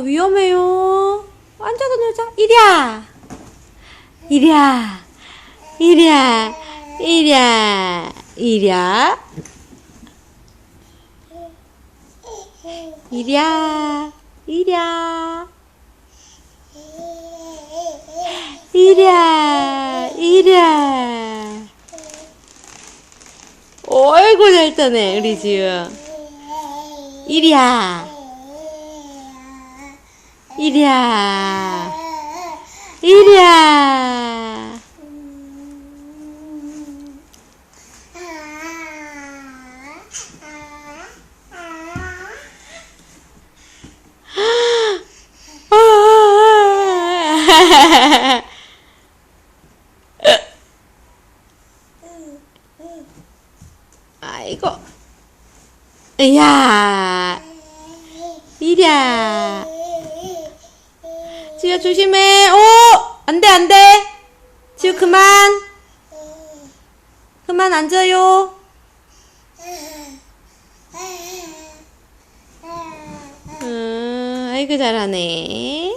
위험해요. 앉아서 놀자. 이리야. 이리야. 이리야. 이리야. 이리야. 이리야. 이리야. 이리야. 이리야. 어이구 잘 타네 우리 지우. 이리야. Ilia. Ilia. 아이고 이야 이랴 지우야 조심해. 오! 안 돼, 안 돼. 지우 그만. 그만 앉아요. 음, 아이고 잘하네.